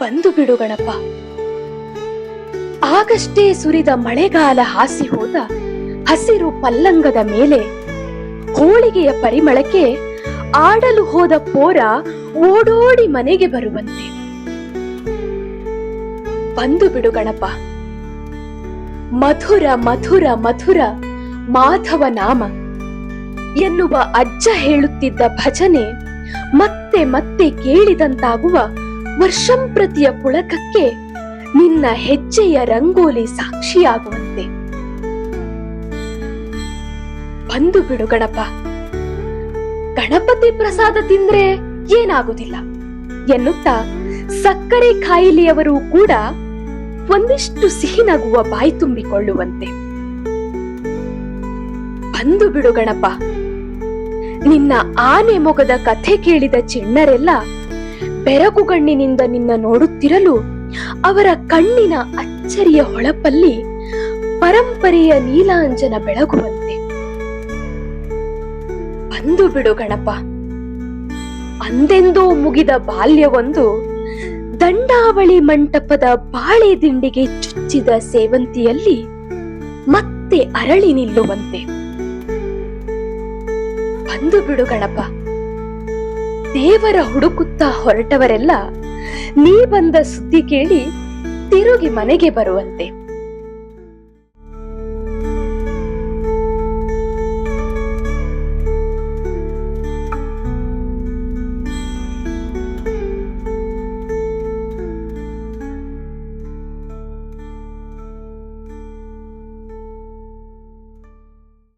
ಬಂದು ಬಿಡು ಗಣಪ. ಆಗಷ್ಟೇ ಸುರಿದ ಮಳೆಗಾಲ ಹಾಸಿ ಹೋದ ಹಸಿರು ಪಲ್ಲಂಗದ ಮೇಲೆ ಹೋಳಿಗೆಯ ಪರಿಮಳಕ್ಕೆ ಆಡಲು ಹೋದ ಪೋರ ಓಡೋಡಿ ಮನೆಗೆ ಬರುವಂತೆ. ಬಂದು ಬಿಡು ಗಣಪ. ಮಧುರ ಮಧುರ ಮಧುರ ಮಾಧವ ನಾಮ ಎನ್ನುವ ಅಜ್ಜ ಹೇಳುತ್ತಿದ್ದ ಭಜನೆ ಮತ್ತೆ ಮತ್ತೆ ಕೇಳಿದಂತಾಗುವ ವರ್ಷಂಪ್ರತಿಯ ಪುಳಕಕ್ಕೆ ನಿನ್ನ ಹೆಜ್ಜೆಯ ರಂಗೋಲಿ ಸಾಕ್ಷಿಯಾಗುವಂತೆ. ಬಂದು ಬಿಡು ಗಣಪ. ಗಣಪತಿ ಪ್ರಸಾದ ತಿಂದ್ರೆ ಏನಾಗುದಿಲ್ಲ. ಎನ್ನುತ್ತಾ ಸಕ್ಕರೆ ಕಾಯಿಲೆಯವರು ಕೂಡ ಒಂದಿಷ್ಟು ಸಿಹಿ ನಗುವ ಬಾಯಿ ತುಂಬಿಕೊಳ್ಳುವಂತೆ. ಬಂದು ಬಿಡು ಗಣಪ. ನಿನ್ನ ಆನೆ ಮೊಗದ ಕಥೆ ಕೇಳಿದ ಚಿಣ್ಣರೆಲ್ಲ ಬೆರಗುಗಣ್ಣಿನಿಂದ ನಿನ್ನ ನೋಡುತ್ತಿರಲು ಅವರ ಕಣ್ಣಿನ ಅಚ್ಚರಿಯ ಹೊಳಪಲ್ಲಿ ಪರಂಪರೆಯ ನೀಲಾಂಜನ ಬೆಳಗುವಂತೆ. ಬಂದು ಬಿಡು ಗಣಪ ಅಂದೆಂದೋ ಮುಗಿದ ಬಾಲ್ಯವೊಂದು ದಂಡಾವಳಿ ಮಂಟಪದ ಬಾಳೆ ದಿಂಡಿಗೆ ಚುಚ್ಚಿದ ಸೇವಂತಿಯಲ್ಲಿ ಮತ್ತೆ ಅರಳಿ ನಿಲ್ಲುವಂತೆ. ಬಂದು ಬಿಡು ಗಣಪ ದೇವರ ಹುಡುಕುತ್ತಾ ಹೊರಟವರೆಲ್ಲ ನೀ ಬಂದ ಸುದ್ದಿ ಕೇಳಿ ತಿರುಗಿ ಮನೆಗೆ ಬರುವಂತೆ.